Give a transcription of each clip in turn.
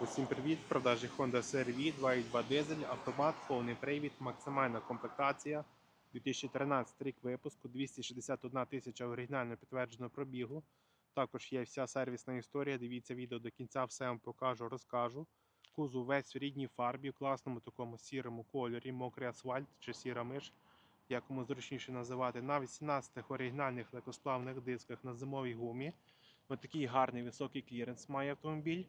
Усім привіт! В продажі Honda CR-V 2.2 дизель, автомат, повний привід, максимальна комплектація. 2013 рік випуску, 261 тисяча оригінально підтвердженого пробігу. Також є вся сервісна історія. Дивіться відео до кінця, все вам покажу, розкажу. Кузов весь в рідній фарбі, в класному такому сірому кольорі, мокрий асфальт чи сіра миш, як кому зручніше називати. На 18 оригінальних легкосплавних дисках на зимовій гумі. Ось такий гарний високий кліренс має автомобіль.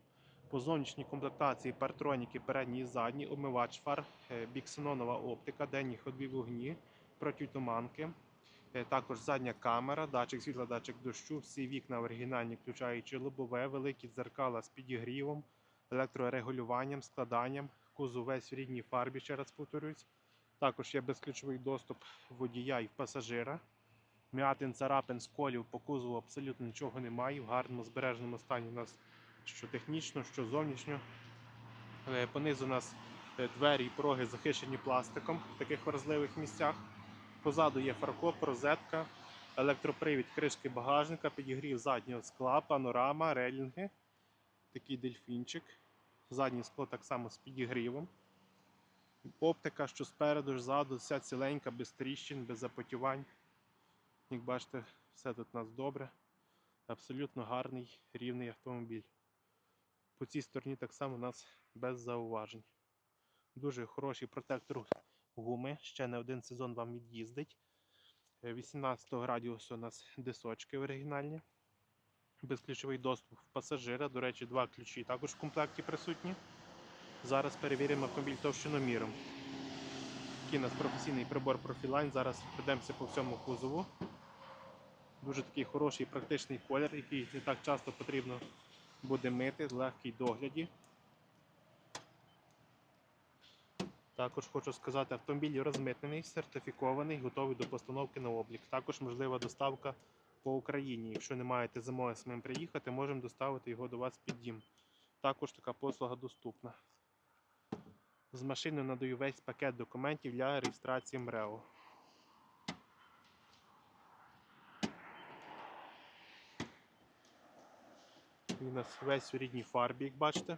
По зовнішній комплектації партроніки передні і задні, омивач фар, е, біксенонова оптика, денні ходові вогні, протитуманки. Е, Також задня камера, датчик світла, датчик дощу, всі вікна оригінальні, включаючи лобове, великі дзеркала з підігрівом, електрорегулюванням, складанням, кузов весь в рідній фарбі, ще раз повторюсь. Також є безключовий доступ водія і пасажира. М'ятин, царапин, сколів по кузову абсолютно нічого немає. В гарному збереженому стані у нас що технічно, що зовнішньо. Е, Понизу у нас е, двері і пороги захищені пластиком в таких вразливих місцях. Позаду є фаркоп, розетка, електропривід кришки багажника, підігрів заднього скла, панорама, релінги. Такий дельфінчик. Заднє скло так само з підігрівом. Оптика, що спереду, ззаду, вся ціленька, без тріщин, без запотівань. Як бачите, все тут у нас добре. Абсолютно гарний рівний автомобіль. По цій стороні так само у нас без зауважень. Дуже хороший протектор гуми. Ще не один сезон вам від'їздить. Е, 18 радіусу у нас дисочки оригінальні. Безключовий доступ в пасажира. До речі, два ключі також в комплекті присутні. Зараз перевіримо автомобіль товщиноміром. Такий у нас професійний прибор Profiline. Зараз пройдемося по всьому кузову. Дуже такий хороший практичний колір, який не так часто потрібно буде мити, легкий догляді. Також хочу сказати, автомобіль розмитнений, сертифікований, готовий до постановки на облік. Також можлива доставка по Україні. Якщо не маєте зимою самим приїхати, можемо доставити його до вас під дім. Також така послуга доступна. З машини надаю весь пакет документів для реєстрації МРЕО. Він у нас весь у рідній фарбі, як бачите.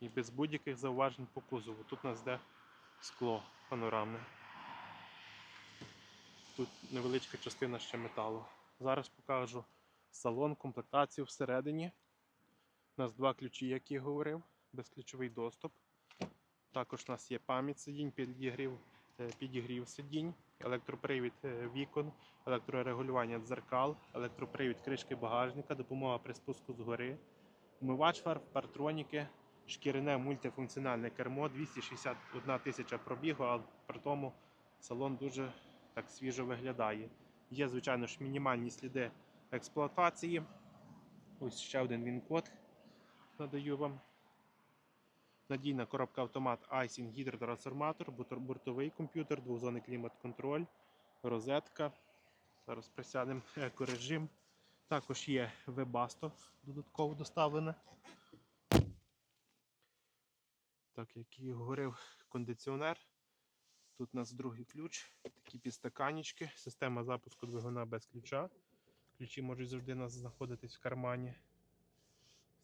І без будь-яких зауважень по кузову. Тут у нас йде скло панорамне. Тут невеличка частина ще металу. Зараз покажу салон, комплектацію всередині. У нас два ключі, як я говорив, безключовий доступ. Також у нас є пам'ять сидінь, підігрів, підігрів сидінь, електропривід е, вікон, електрорегулювання дзеркал, електропривід кришки багажника, допомога при спуску згори, вмивач фар, партроніки, шкіряне мультифункціональне кермо, 261 тисяча пробігу, а при тому салон дуже так свіжо виглядає. Є, звичайно ж, мінімальні сліди експлуатації. Ось ще один він-код надаю вам. Надійна коробка автомат Айсін гідротрансформатор, бортовий комп'ютер, двозонний клімат-контроль, розетка. Зараз присядемо екорежим. Також є Webasto додатково доставлене. Так, як і говорив, кондиціонер. Тут у нас другий ключ, такі підстаканічки, система запуску двигуна без ключа. Ключі можуть завжди у нас знаходитись в кармані.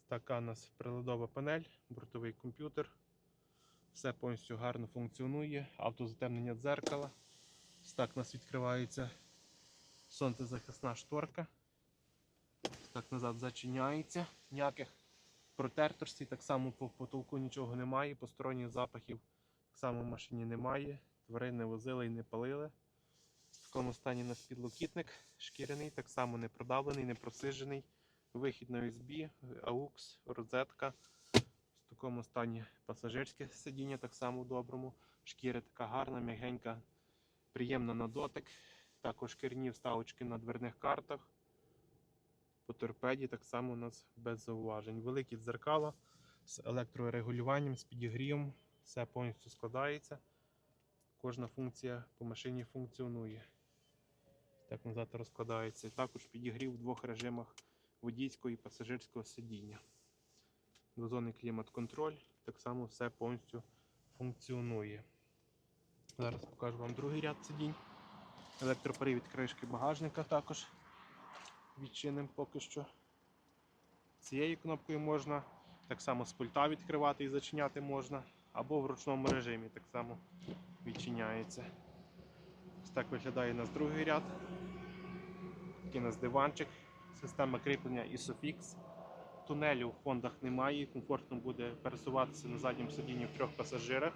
Така у нас приладова панель, бортовий комп'ютер. Все повністю гарно функціонує. Автозатемнення дзеркала. Ось так у нас відкривається сонцезахисна шторка. Ось Так назад зачиняється. Ніяких протерторстей, так само по потолку нічого немає, посторонніх запахів так само в машині немає. Тварин не возили і не палили. В такому стані у нас підлокітник шкіряний, так само не продавлений, не просижений. Вихід на USB, AUX, розетка. В такому стані пасажирське сидіння так само в доброму. Шкіра така гарна, м'ягенька, приємна на дотик. Також шкірні вставочки на дверних картах. По торпеді так само у нас без зауважень. Великі дзеркала з електрорегулюванням, з підігрівом. Все повністю складається. Кожна функція по машині функціонує. Так назад розкладається. Також підігрів в двох режимах водійського і пасажирського сидіння. Двозонний клімат-контроль, так само все повністю функціонує. Зараз покажу вам другий ряд сидінь. Електропривід кришки багажника також відчинимо поки що. Цією кнопкою можна, так само з пульта відкривати і зачиняти можна, або в ручному режимі так само відчиняється. Ось так виглядає у нас другий ряд. Такий у нас диванчик, система кріплення Isofix. Тунелю в фондах немає, комфортно буде пересуватися на задньому сидінні в трьох пасажирах.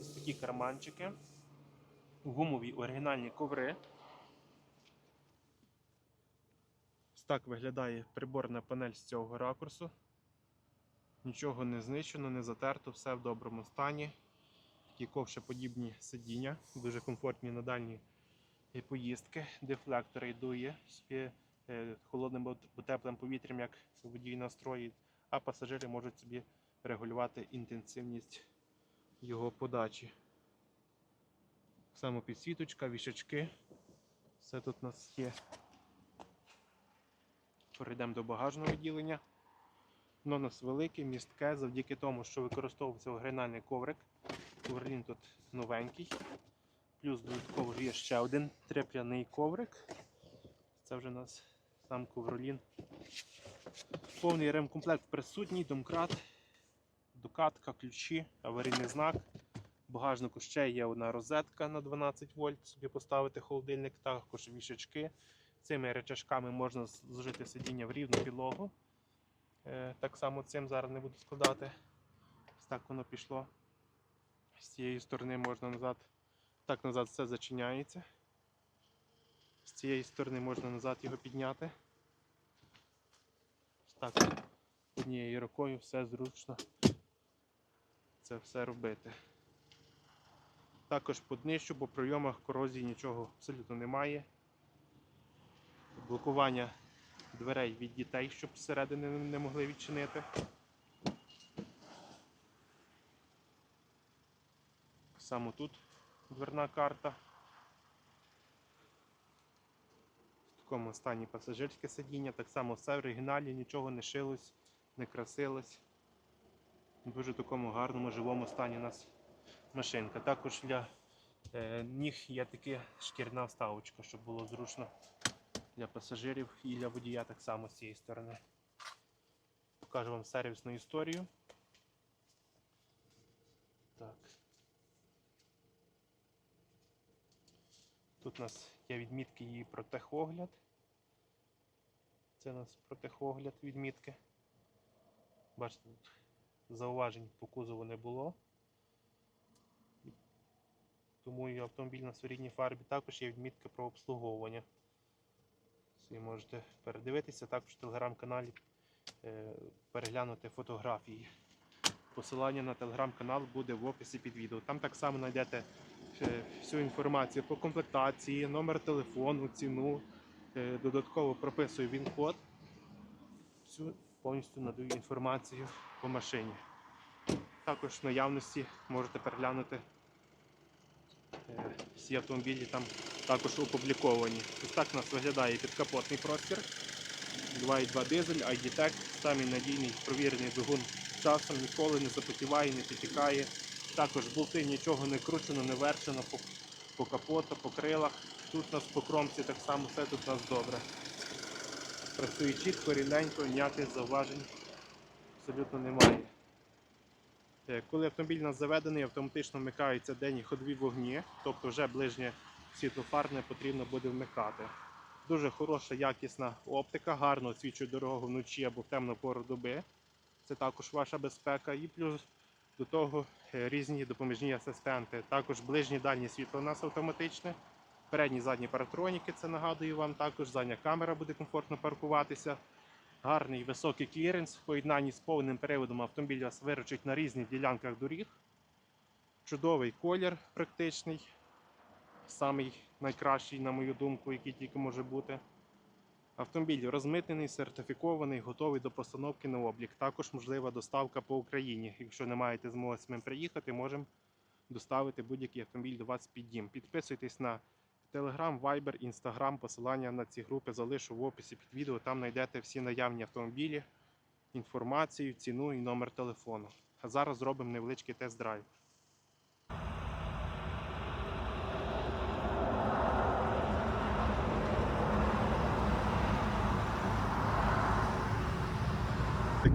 Ось такі карманчики, гумові оригінальні коври. Ось так виглядає приборна панель з цього ракурсу. Нічого не знищено, не затерто, все в доброму стані. Такі ковшеподібні сидіння, дуже комфортні на дальні поїздки. Дефлектори дує собі е, холодним або теплим повітрям, як водій настроїть, а пасажири можуть собі регулювати інтенсивність його подачі. Самопідсвіточка, вішачки. Все тут у нас є. Перейдемо до багажного відділення. Воно у нас велике, містке, завдяки тому, що використовувався оригінальний коврик. Коверлін тут новенький. Плюс додатково є ще один трепляний коврик. Це вже у нас сам ковролін. Повний ремкомплект присутній, домкрат, докатка, ключі, аварійний знак. Багажнику ще є одна розетка на 12 вольт, собі поставити холодильник, також вішачки. Цими речашками можна зложити сидіння в рівну підлогу. Е, Так само цим зараз не буду складати. Ось так воно пішло. З цієї сторони можна назад. Так назад все зачиняється. З цієї сторони можна назад його підняти. Так, однією рукою все зручно це все робити. Також по днищу, по прийомах корозії нічого абсолютно немає. Блокування дверей від дітей, щоб зсередини не могли відчинити. Саме тут дверна карта. В такому стані пасажирське сидіння, так само все в оригіналі, нічого не шилось, не красилось. В дуже такому гарному живому стані у нас машинка. Також для е, ніг є така шкірна вставочка, щоб було зручно для пасажирів і для водія так само з цієї сторони. Покажу вам сервісну історію. Так. Тут у нас є відмітки її про техогляд. Це у нас про техогляд відмітки. Бачите, тут зауважень по кузову не було. Тому і автомобіль на своєрідній фарбі також є відмітка про обслуговування. Ви можете передивитися, також в телеграм-каналі е, переглянути фотографії. Посилання на телеграм-канал буде в описі під відео. Там так само знайдете всю інформацію по комплектації, номер телефону, ціну. Е, Додатково прописую він код. Всю повністю надаю інформацію по машині. Також в наявності можете переглянути е, всі автомобілі там також опубліковані. Ось так у нас виглядає підкапотний простір. 2.2 дизель, ID-Tech, самий надійний провірений двигун часом, ніколи не запотіває, не підтікає. Також болти нічого не кручено, не верчено по, по капоту, по крилах. Тут у нас по кромці так само все тут у нас добре. Працює чітко, рівненько, ніяких зауважень абсолютно немає. Е, Коли автомобіль у нас заведений, автоматично вмикаються денні ходові вогні, тобто вже ближнє світло потрібно буде вмикати. Дуже хороша, якісна оптика, гарно освічує дорогу вночі або в темну пору доби. Це також ваша безпека. І плюс до того е, різні допоміжні асистенти. Також ближнє дальнє світло у нас автоматичне. Передні задні паратроніки, це нагадую вам. Також задня камера буде комфортно паркуватися. Гарний високий кліренс в поєднанні з повним приводом автомобіль вас виручить на різних ділянках доріг. Чудовий колір практичний, самий найкращий, на мою думку, який тільки може бути. Автомобіль розмитнений, сертифікований, готовий до постановки на облік. Також можлива доставка по Україні. Якщо не маєте змоги з ним приїхати, можемо доставити будь-який автомобіль до вас під дім. Підписуйтесь на Telegram, Viber, Instagram. Посилання на ці групи залишу в описі під відео. Там знайдете всі наявні автомобілі, інформацію, ціну і номер телефону. А зараз зробимо невеличкий тест-драйв.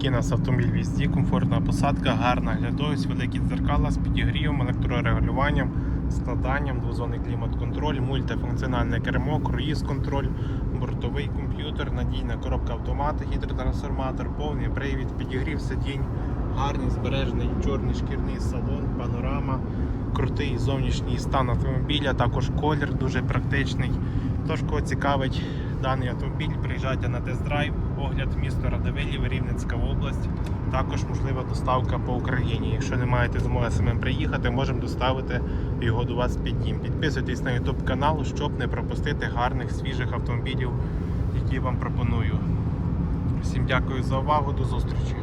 Такий у нас автомобіль в їзді, комфортна посадка, гарна глядовість, великі дзеркала з підігрівом, електрорегулюванням, складанням, двозонний клімат-контроль, мультифункціональне кермо, круїз-контроль, бортовий комп'ютер, надійна коробка автомата, гідротрансформатор, повний привід, підігрів сидінь, гарний збережений чорний шкірний салон, панорама, крутий зовнішній стан автомобіля, також колір дуже практичний. Тож, кого цікавить даний автомобіль, приїжджайте на тест-драйв, огляд місто Радивилів, Рівненська область. Також можлива доставка по Україні. Якщо не маєте змоги самим приїхати, можемо доставити його до вас під дім. Підписуйтесь на YouTube канал, щоб не пропустити гарних свіжих автомобілів, які вам пропоную. Всім дякую за увагу, до зустрічі.